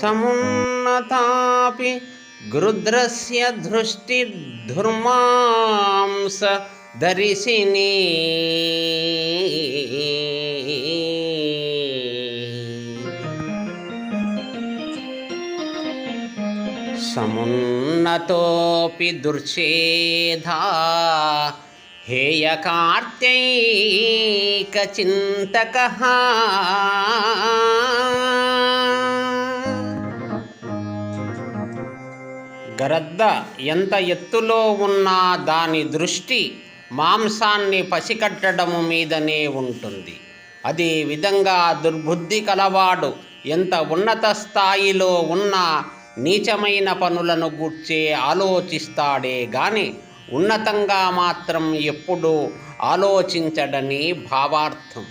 సమున్నతాపి గృద్రస్య దృష్టిధుర్మాంస దరిశిని. సమున్నతోపి దుర్చేధా హేయకార్త్యైకచింతక గరద్ద ఎంత ఎత్తులో ఉన్నా దాని దృష్టి మాంసాన్ని పసికట్టడము మీదనే ఉంటుంది. అదే విధంగా దుర్బుద్ధి కలవాడు ఎంత ఉన్నత స్థాయిలో ఉన్నా నీచమైన పనులను గూర్చే ఆలోచిస్తాడే గాని ఉన్నతంగా మాత్రం ఎప్పుడూ ఆలోచించడని భావార్థం.